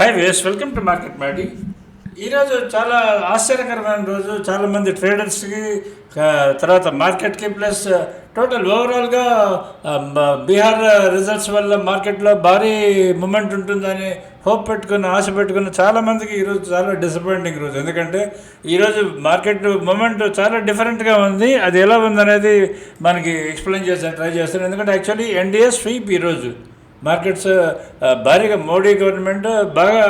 Hi వేస్ welcome to market మాడి ఈరోజు చాలా ఆశ్చర్యకరమైన రోజు. చాలామంది ట్రేడర్స్కి తర్వాత మార్కెట్కి ప్లస్ టోటల్ ఓవరాల్గా బీహార్ రిజల్ట్స్ వల్ల మార్కెట్లో భారీ మూమెంట్ ఉంటుందని హోప్ పెట్టుకుని ఆశ పెట్టుకున్న చాలామందికి ఈరోజు చాలా డిసప్పాయింటింగ్ రోజు. ఎందుకంటే ఈరోజు మార్కెట్ మూమెంట్ చాలా డిఫరెంట్గా ఉంది. అది ఎలా ఉందనేది మనకి ఎక్స్ప్లెయిన్ చేసే ట్రై చేస్తాను ఎందుకంటే యాక్చువల్లీ ఎన్డీఏ స్వీప్ ఈరోజు మార్కెట్స్ భారీగా మోడీ గవర్నమెంట్ బాగా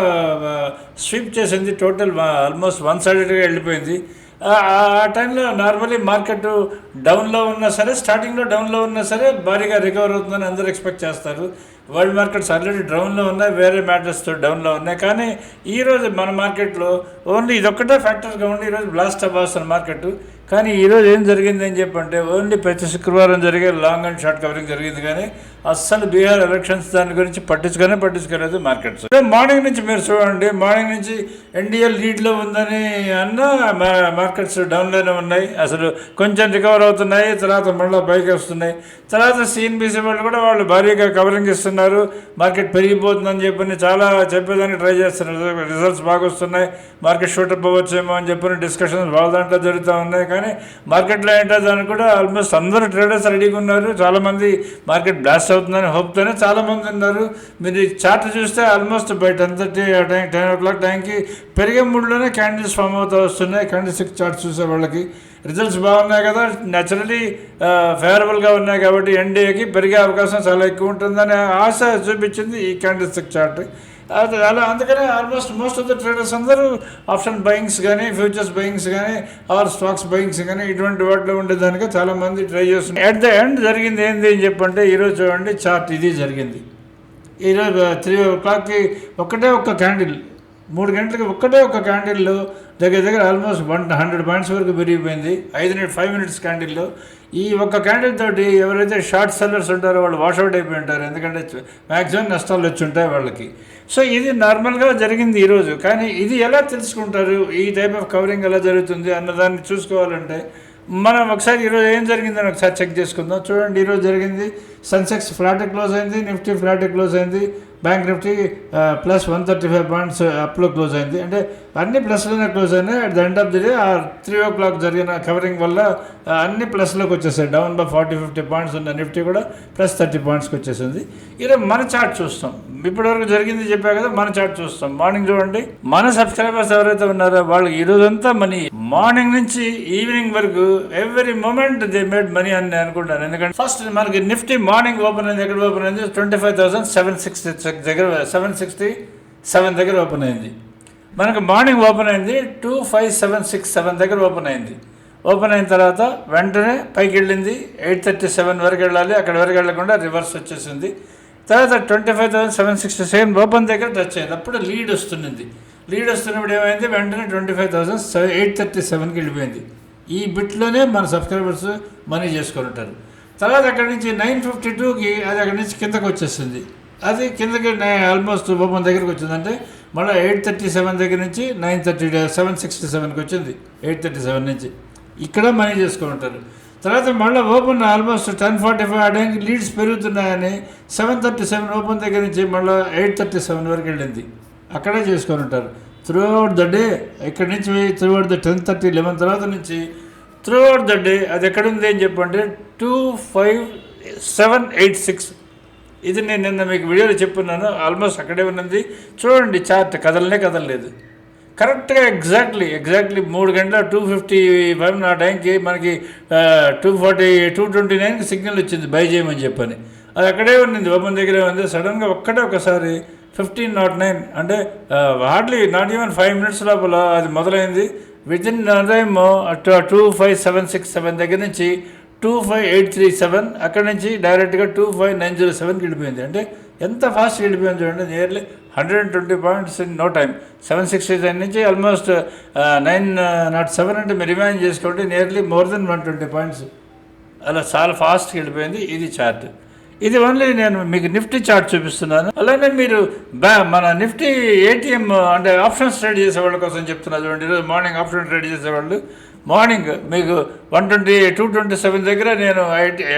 స్వీప్ చేసింది. టోటల్ ఆల్మోస్ట్ వన్ సైడెడ్గా వెళ్ళిపోయింది. ఆ ఆ టైంలో నార్మలీ మార్కెట్ డౌన్లో ఉన్నా సరే స్టార్టింగ్లో డౌన్లో ఉన్నా సరే భారీగా రికవర్ అవుతుందని అందరూ ఎక్స్పెక్ట్ చేస్తారు. వరల్డ్ మార్కెట్స్ ఆల్రెడీ డౌన్లో ఉన్నాయి వేరే మ్యాటర్స్తో డౌన్లో ఉన్నాయి. కానీ ఈరోజు మన మార్కెట్లో ఓన్లీ ఇదొక్కటే ఫ్యాక్టర్గా ఉండి ఈరోజు బ్లాస్ట్ అవ్వాల్సిన మార్కెట్. కానీ ఈరోజు ఏం జరిగింది అని చెప్పంటే ఓన్లీ ప్రతి శుక్రవారం జరిగే లాంగ్ అండ్ షార్ట్ కవరింగ్ జరిగింది కానీ అస్సలు బీహార్ ఎలక్షన్స్ దాని గురించి పట్టించుకొని పట్టించుకోలేదు మార్కెట్స్. మార్నింగ్ నుంచి మీరు చూడండి మార్నింగ్ నుంచి ఎన్డీఎల్ లీడ్లో ఉందని అన్న మా- మార్కెట్స్ డౌన్లోనే ఉన్నాయి. అసలు కొంచెం రికవర్ అవుతున్నాయి తర్వాత మళ్ళీ పైకి వస్తున్నాయి. తర్వాత సిఎన్బిసి వాళ్ళు కూడా వాళ్ళు భారీగా కవరింగ్ ఇస్తున్నారు. మార్కెట్ పెరిగిపోతుందని చెప్పని చాలా చెప్పేదానికి ట్రై చేస్తున్నారు. రిజల్ట్స్ బాగా వస్తున్నాయి. మార్కెట్ షూటప్ అవ్వచ్చేమో అని చెప్పి డిస్కషన్స్ వాళ్ళ దాంట్లో జరుగుతూ ఉన్నాయి. కానీ మార్కెట్లో ఏంటో దానికి కూడా ఆల్మోస్ట్ అందరూ ట్రేడర్స్ రెడీగా ఉన్నారు. చాలామంది మార్కెట్ బ్లాస్ట్ అవుతుందని హోప్తోనే చాలామంది ఉన్నారు. మీరు ఈ చార్ట్ చూస్తే almost by ten thirty time ten o'clock టైంకి పెరిగే మూడులోనే క్యాండిల్స్ ఫామ్ అవుతూ వస్తున్నాయి. క్యాండిల్ సిక్స్ చార్ట్ చూసే వాళ్ళకి. రిజల్ట్స్ బాగున్నాయి కదా. న్యాచురలీ ఫేవరబుల్గా ఉన్నాయి కాబట్టి ఎన్డీఏకి పెరిగే అవకాశం చాలా ఎక్కువ ఉంటుందని ఆశ చూపించింది ఈ క్యాండిల్ సిక్ చార్ట్. అలా అందుకనే almost most of the traders అందరూ ఆప్షన్ బయింగ్స్ కానీ ఫ్యూచర్స్ బయింగ్స్ కానీ ఆర్ స్టాక్స్ బయింగ్స్ కానీ ఇటువంటి వాటిలో ఉండేదానికి చాలామంది ట్రై చేస్తున్నారు. ఎట్ ద ఎండ్ జరిగింది ఏంది అని చెప్పంటే ఈరోజు చూడండి చార్ట్ ఇది జరిగింది. ఈరోజు త్రీ uh, ఓ క్లాక్కి ఒకటే ఒక్క క్యాండిల్ మూడు గంటలకి ఒక్కటే ఒక క్యాండిల్లో. దగ్గర దగ్గర ఆల్మోస్ట్ వన్ హండ్రెడ్ పాయింట్స్ వరకు పెరిగిపోయింది. ఐదు మినిట్ ఫైవ్ మినిట్స్ క్యాండిల్లో ఈ ఒక్క క్యాండిల్ తోటి ఎవరైతే షార్ట్ సెల్లర్స్ ఉంటారో వాళ్ళు వాషౌట్ అయిపోయి ఉంటారు. ఎందుకంటే మ్యాక్సిమం నష్టాలు వచ్చి ఉంటాయి వాళ్ళకి. సో ఇది నార్మల్గా జరిగింది ఈరోజు కానీ ఇది ఎలా తెలుసుకుంటారు? ఈ టైప్ ఆఫ్ కవరింగ్ ఎలా జరుగుతుంది అన్నదాన్ని చూసుకోవాలంటే మనం ఒకసారి ఈరోజు ఏం జరిగిందని ఒకసారి చెక్ చేసుకుందాం. చూడండి ఈరోజు జరిగింది. సెన్సెక్స్ ఫ్లాట్ క్లోజ్ అయింది నిఫ్టీ ఫ్లాట్ క్లోజ్ అయింది. Bank Nifty plus one thirty five points అప్లో close అయింది. అంటే అన్ని ప్లస్లోనే క్లోజ్ అయినాయి. At the end of the day ఆ త్రీ ఓ క్లాక్ జరిగిన కవరింగ్ వల్ల అన్ని ప్లస్లోకి వచ్చేసాయి. Down by forty fifty points ఉన్న నిఫ్టీ కూడా ప్లస్ థర్టీ పాయింట్స్కి వచ్చేసింది. ఈరోజు మన చార్ట్ చూస్తాం. ఇప్పటివరకు జరిగింది చెప్పా కదా మన చార్ట్ చూస్తాం. మార్నింగ్ చూడండి. మన సబ్స్క్రైబర్స్ ఎవరైతే ఉన్నారో వాళ్ళు ఈ రోజంతా మనీ మార్నింగ్ నుంచి ఈవినింగ్ వరకు every moment they made money అని నేను అనుకుంటాను. ఎందుకంటే ఫస్ట్ మనకి నిఫ్టీ మార్నింగ్ ఓపెన్ అయింది. ఎక్కడ ఓపెన్ అయింది? Twenty five thousand seven sixty దగ్గర సెవెన్ సిక్స్టీ సెవెన్ దగ్గర ఓపెన్ అయింది. మనకు మార్నింగ్ ఓపెన్ అయింది two five seven six seven దగ్గర ఓపెన్ అయింది. ఓపెన్ అయిన తర్వాత వెంటనే పైకి వెళ్ళింది. ఎయిట్ థర్టీ సెవెన్ వరకు వెళ్ళాలి. అక్కడ వరకు వెళ్ళకుండా రివర్స్ వచ్చేసింది. తర్వాత twenty five thousand seven sixty seven open దగ్గర టచ్ అయింది. అప్పుడు లీడ్ వస్తున్నది. లీడ్ వస్తున్నప్పుడు ఏమైంది? వెంటనే twenty five thousand seven eight thirty సెవెన్కి వెళ్ళిపోయింది. ఈ బిట్లోనే మన సబ్స్క్రైబర్స్ మనీ చేసుకొని ఉంటారు. తర్వాత అక్కడి నుంచి నైన్ ఫిఫ్టీ టూకి అది అక్కడి నుంచి కిందకు వచ్చేసింది. అది కిందకి ఆల్మోస్ట్ ఓపెన్ దగ్గరికి వచ్చిందంటే మళ్ళీ ఎయిట్ థర్టీ సెవెన్ దగ్గర నుంచి నైన్ థర్టీ సెవెన్ సిక్స్టీ సెవెన్కి వచ్చింది ఎయిట్ థర్టీ సెవెన్ నుంచి. ఇక్కడ మనీ చేసుకొని ఉంటారు. తర్వాత మళ్ళీ open almost ten forty five ఆ టైంకి లీడ్స్ పెరుగుతున్నాయని సెవెన్ థర్టీ సెవెన్ ఓపెన్ దగ్గర నుంచి మళ్ళీ ఎయిట్ థర్టీ సెవెన్ వరకు వెళ్ళింది. అక్కడే చేసుకొని ఉంటారు. త్రూ అవుట్ ద డే ఇక్కడి నుంచి throughout the ten thirty eleven తర్వాత నుంచి త్రూ అవుట్ ద డే అది ఎక్కడుంది అని చెప్పంటే two five seven eight six ఇది నేను నిన్న మీకు వీడియోలో చెప్పున్నాను ఆల్మోస్ట్ అక్కడే ఉన్నది. చూడండి చార్ట్ కదలనే కదలలేదు. కరెక్ట్గా ఎగ్జాక్ట్లీ ఎగ్జాక్ట్లీ మూడు గంటల టూ ఫిఫ్టీ ఫైవ్ నా టైంకి మనకి టూ ఫార్టీ టూ ట్వంటీ నైన్కి సిగ్నల్ వచ్చింది బై చేయమని చెప్పని. అది అక్కడే ఉన్నింది ఓపెన్ దగ్గరే ఉంది సడన్గా ఒక్కటే ఒకసారి ఫిఫ్టీన్ నాట్ నైన్ అంటే hardly not even five minutes లోపల అది మొదలైంది. Within time two five seven six seven దగ్గర నుంచి two five eight three seven అక్కడ నుంచి డైరెక్ట్గా టూ ఫైవ్ నైన్ జీరో సెవెన్కి వెళ్ళిపోయింది. అంటే ఎంత ఫాస్ట్ వెళ్ళిపోయింది చూడండి nearly hundred and twenty points in no time seven sixty nine నుంచి ఆల్మోస్ట్ నైన్ నాట్ సెవెన్ అంటే మీరు రిమైన్ చేసుకోండి nearly more than one twenty points అలా చాలా ఫాస్ట్గా వెళ్ళిపోయింది ఇది చార్ట్ ఇది ఓన్లీ నేను మీకు నిఫ్టీ చార్ట్ చూపిస్తున్నాను. అలానే మీరు బ్యా మన నిఫ్టీ ఏటీఎం అంటే ఆప్షన్స్ ట్రేడ్ చేసే వాళ్ళ కోసం చెప్తున్నా చూడండి. ఈరోజు మార్నింగ్ ఆప్షన్ ట్రేడ్ చేసేవాళ్ళు. మార్నింగ్ మీకు one twenty two twenty seven దగ్గర నేను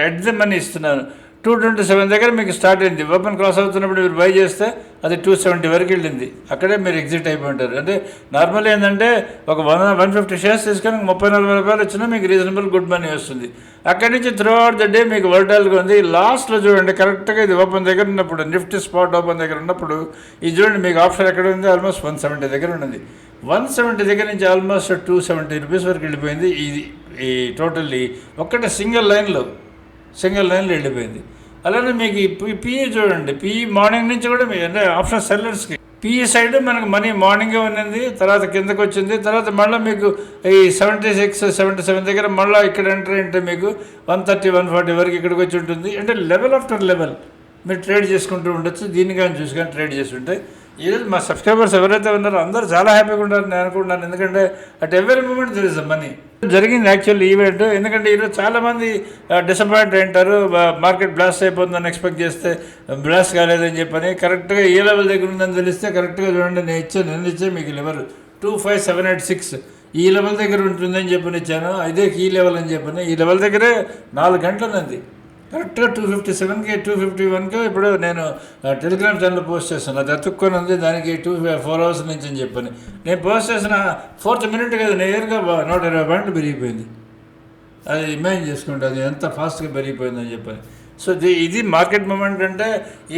ఎడ్ ది మనీ ఇస్తున్నాను. టూ ట్వంటీ సెవెన్ దగ్గర మీకు స్టార్ట్ అయింది. ఓపెన్ క్రాస్ అవుతున్నప్పుడు మీరు బై చేస్తే అది టూ సెవెంటీ వరకు వెళ్ళింది. అక్కడే మీరు ఎగ్జిట్ అయిపోయి ఉంటారు. అంటే నార్మల్ ఏంటంటే ఒక వన్ వన్ ఫిఫ్టీ షేర్స్ తీసుకొని ముప్పై నలభై రూపాయలు వచ్చినా మీకు రీజనబుల్ గుడ్ మనీ వస్తుంది. అక్కడి నుంచి త్రూ అవుట్ ద డే మీకు వర్టాల్గా ఉంది. లాస్ట్లో చూడండి కరెక్ట్గా ఇది ఓపెన్ దగ్గర ఉన్నప్పుడు నిఫ్టీ స్పాట్ ఓపెన్ దగ్గర ఉన్నప్పుడు ఇది చూడండి మీకు ఆప్షన్ ఎక్కడ ఉంది? ఆల్మోస్ట్ వన్ సెవెంటీ దగ్గర ఉన్నది. వన్ సెవెంటీ దగ్గర నుంచి ఆల్మోస్ట్ టూ సెవెంటీ రూపీస్ వరకు వెళ్ళిపోయింది. ఇది ఈ టోటల్లీ ఒక్కటే సింగిల్ లైన్లో సింగిల్ లైన్లో వెళ్ళిపోయింది. అలానే మీకు ఈ పిఈ చూడండి. పిఈ మార్నింగ్ నుంచి కూడా మీ అంటే ఆప్షన్ సెల్లర్స్కి పిఈ సైడ్ మనకు మనీ మార్నింగే ఉన్నది తర్వాత కిందకు వచ్చింది తర్వాత మళ్ళీ మీకు ఈ సెవెంటీ సిక్స్ సెవెంటీ సెవెన్ దగ్గర మళ్ళీ ఇక్కడ ఎంటర్ అంటే మీకు వన్ థర్టీ వన్ ఫార్టీ వరకు ఇక్కడికి వచ్చి ఉంటుంది. అంటే లెవెల్ ఆఫ్టర్ లెవెల్ మీరు ట్రేడ్ చేసుకుంటూ ఉండొచ్చు దీన్ని కానీ చూసి కానీ ట్రేడ్ చేస్తుంటే ఈరోజు మా సబ్స్క్రైబర్స్ ఎవరైతే ఉన్నారో. అందరూ చాలా హ్యాపీగా ఉంటారు నేను అనుకుంటున్నాను ఎందుకంటే at every moment there is money జరిగింది యాక్చువల్ ఈవెంట్ ఎందుకంటే ఈరోజు చాలామంది డిసప్పాయింట్ అయింటారు మార్కెట్ బ్లాస్ట్ అయిపోతుందని ఎక్స్పెక్ట్ చేస్తే బ్లాస్ట్ కాలేదని చెప్పని కరెక్ట్గా ఏ లెవెల్ దగ్గర ఉందని తెలిస్తే కరెక్ట్గా చూడండి. నేను ఇచ్చే నేను ఇచ్చే మీకు level two five seven eight six ఈ లెవెల్ దగ్గర ఉంటుందని చెప్పని ఇచ్చాను. ఇదే ఈ లెవెల్ అని చెప్పని. ఈ లెవెల్ దగ్గరే నాలుగు గంటలు ఉంది కరెక్ట్గా టూ ఫిఫ్టీ సెవెన్కి టూ ఫిఫ్టీ వన్కి ఇప్పుడు నేను టెలిగ్రామ్ ఛానల్ పోస్ట్ చేస్తాను అది అతుక్కొని ఉంది దానికి టూ ఫోర్ అవర్స్ నుంచి అని చెప్పని. నేను పోస్ట్ చేసిన ఫోర్త్ మినిట్ కదా నేరుగా నూట ఇరవై పాయింట్లు పెరిగిపోయింది. అది ఇమాజిన్ చేసుకుంటే అది ఎంత ఫాస్ట్గా పెరిగిపోయిందని చెప్పని. సో ఇది మార్కెట్ మూమెంట్ అంటే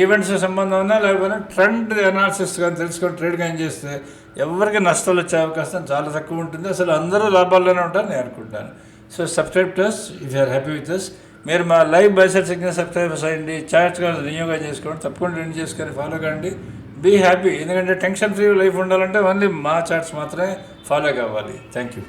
ఈవెంట్స్ సంబంధం ఉన్నా లేకపోతే ట్రెండ్ అనాలిసిస్ కానీ తెలుసుకొని ట్రేడ్ కానీ చేస్తే ఎవరికి నష్టాలు వచ్చే అవకాశం చాలా తక్కువ ఉంటుంది. అసలు అందరూ లాభాల్లోనే ఉంటారని నేను అనుకుంటాను. So subscribe to us if you're happy with us మీరు మా లైవ్ బైసెట్ సిగ్నల్ సబ్స్క్రైబ్ చేయండి చార్జ్ కూడా వినియోగం చేసుకోండి తప్పకుండా రిన్ చేసుకొని ఫాలో కండి. బీ హ్యాపీ ఎందుకంటే టెన్షన్ ఫ్రీ లైఫ్ ఉండాలంటే ఓన్లీ మా చాట్స్ మాత్రమే ఫాలో కావాలి. Thank you